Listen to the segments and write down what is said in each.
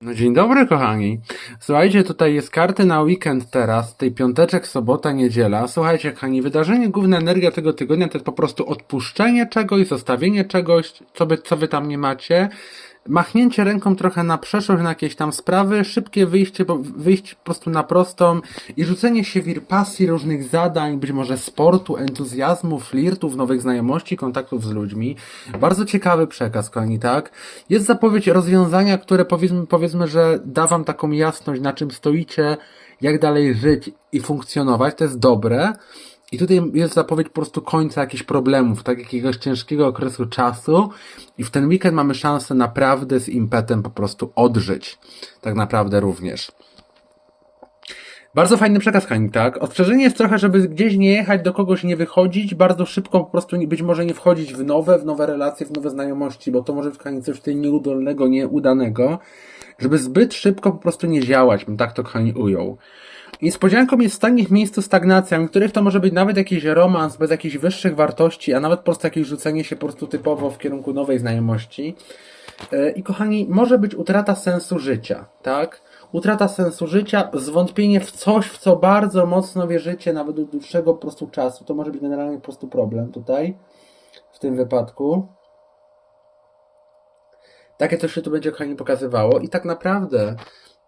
No dzień dobry kochani. Słuchajcie, tutaj jest karty na weekend teraz, tej piąteczek, sobota, niedziela. Słuchajcie kochani, wydarzenie, główna energia tego tygodnia to jest po prostu odpuszczenie czegoś, zostawienie czegoś, co, by, co wy tam nie macie. Machnięcie ręką trochę na przeszłość, na jakieś tam sprawy, szybkie wyjście, wyjście po prostu na prostą i rzucenie się wir pasji, różnych zadań, być może sportu, entuzjazmu, flirtów, nowych znajomości, kontaktów z ludźmi. Bardzo ciekawy przekaz, kochani, tak? Jest zapowiedź rozwiązania, które powiedzmy, powiedzmy, że da wam taką jasność, na czym stoicie, jak dalej żyć i funkcjonować. To jest dobre. I tutaj jest zapowiedź po prostu końca jakichś problemów, tak jakiegoś ciężkiego okresu czasu i w ten weekend mamy szansę naprawdę z impetem po prostu odżyć. Tak naprawdę również. Bardzo fajny przekaz, Hani, tak? Ostrzeżenie jest trochę, żeby gdzieś nie jechać, do kogoś nie wychodzić, bardzo szybko po prostu być może nie wchodzić w nowe, w nowe relacje, w nowe znajomości, bo to może być Hani, coś tutaj nieudolnego, nieudanego, żeby zbyt szybko po prostu nie działać, bym tak to Hani ujął. Niespodzianką jest w miejscu stagnacja, w których to może być nawet jakiś romans bez jakichś wyższych wartości, a nawet po prostu jakieś rzucenie się po prostu typowo w kierunku nowej znajomości. E, I kochani, może być utrata sensu życia, tak? Utrata sensu życia, zwątpienie w coś, w co bardzo mocno wierzycie, nawet od dłuższego po prostu czasu. To może być generalnie po prostu problem tutaj, w tym wypadku. Takie coś się tu będzie, kochani, pokazywało. I tak naprawdę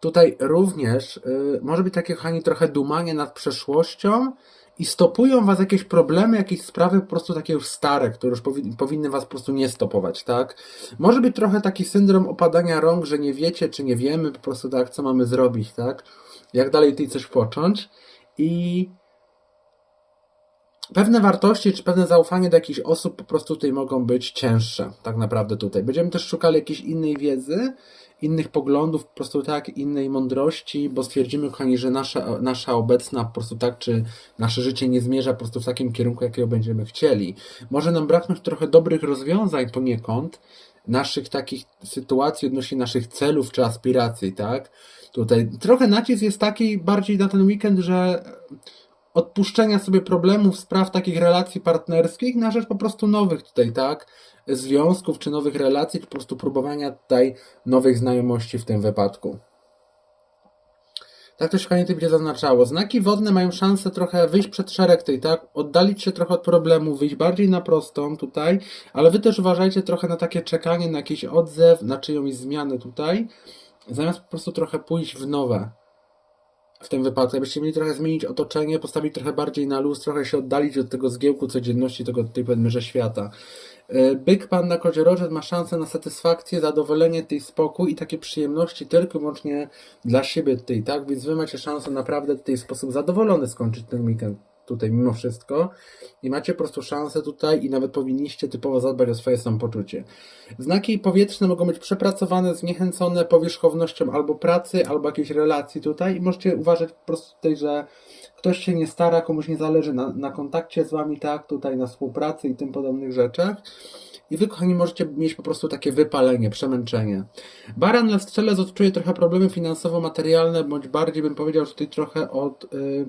tutaj również y, może być takie, kochani, trochę dumanie nad przeszłością i stopują was jakieś problemy, jakieś sprawy po prostu takie już stare, które już powi- powinny was po prostu nie stopować, tak? Może być trochę taki syndrom opadania rąk, że nie wiecie, czy nie wiemy po prostu tak, co mamy zrobić, tak? Jak dalej tutaj coś począć i pewne wartości, czy pewne zaufanie do jakichś osób po prostu tutaj mogą być cięższe, tak naprawdę tutaj. Będziemy też szukali jakiejś innej wiedzy, innych poglądów, po prostu tak, innej mądrości, bo stwierdzimy, kochani, że nasza, nasza obecna po prostu tak, czy nasze życie nie zmierza po prostu w takim kierunku, jakiego będziemy chcieli. Może nam braknąć trochę dobrych rozwiązań poniekąd, naszych takich sytuacji odnośnie naszych celów czy aspiracji, tak? Tutaj trochę nacisk jest taki bardziej na ten weekend, że odpuszczenia sobie problemów, spraw takich relacji partnerskich na rzecz po prostu nowych tutaj, tak? Związków czy nowych relacji, czy po prostu próbowania tutaj nowych znajomości w tym wypadku. Tak to się koniecznie będzie zaznaczało. Znaki wodne mają szansę trochę wyjść przed szereg tej, tak? Oddalić się trochę od problemu, wyjść bardziej na prostą tutaj, ale wy też uważajcie trochę na takie czekanie, na jakiś odzew, na czyjąś zmianę tutaj, zamiast po prostu trochę pójść w nowe w tym wypadku. Jakbyście mieli trochę zmienić otoczenie, postawić trochę bardziej na luz, trochę się oddalić od tego zgiełku codzienności, tego powiedzmy, że świata. E, Byk pan na koziorożec ma szansę na satysfakcję, zadowolenie, tej spokój i takie przyjemności tylko i wyłącznie dla siebie tutaj, tak? Więc wy macie szansę naprawdę w sposób zadowolony skończyć ten weekend tutaj mimo wszystko i macie po prostu szansę tutaj i nawet powinniście typowo zadbać o swoje samopoczucie. Znaki powietrzne mogą być przepracowane, zniechęcone powierzchownością albo pracy, albo jakiejś relacji tutaj i możecie uważać po prostu tutaj, że ktoś się nie stara, komuś nie zależy na, na kontakcie z wami, tak, tutaj na współpracy i tym podobnych rzeczach. I wy, kochani, możecie mieć po prostu takie wypalenie, przemęczenie. Baran na strzelec odczuje trochę problemy finansowo-materialne, bądź bardziej bym powiedział, tutaj trochę od... y,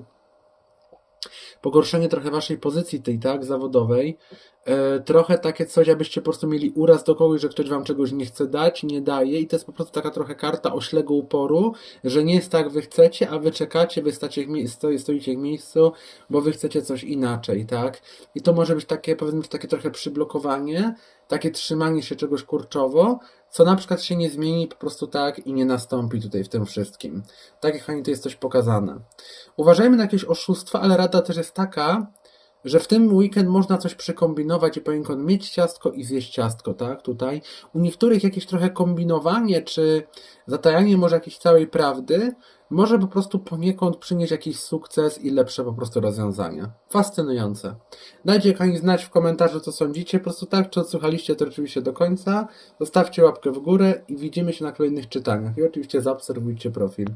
pogorszenie trochę waszej pozycji tej, tak, zawodowej. E, trochę takie coś, abyście po prostu mieli uraz do kogoś, że ktoś wam czegoś nie chce dać, nie daje i to jest po prostu taka trochę karta oślego uporu, że nie jest tak, wy chcecie, a wy czekacie, wy stacie stoicie w miejscu, bo wy chcecie coś inaczej, tak? I to może być takie, powiedzmy, takie trochę przyblokowanie, takie trzymanie się czegoś kurczowo, co na przykład się nie zmieni po prostu tak i nie nastąpi tutaj w tym wszystkim. Tak jak to jest coś pokazane. Uważajmy na jakieś oszustwa, ale rada też jest taka, że w tym weekend można coś przykombinować i poniekąd mieć ciastko i zjeść ciastko, tak? Tutaj. U niektórych jakieś trochę kombinowanie, czy zatajanie może jakiejś całej prawdy, może po prostu poniekąd przynieść jakiś sukces i lepsze po prostu rozwiązania. Fascynujące. Dajcie kochani znać w komentarzu, co sądzicie. Po prostu tak, czy odsłuchaliście to oczywiście do końca. Zostawcie łapkę w górę i widzimy się na kolejnych czytaniach. I oczywiście zaobserwujcie profil.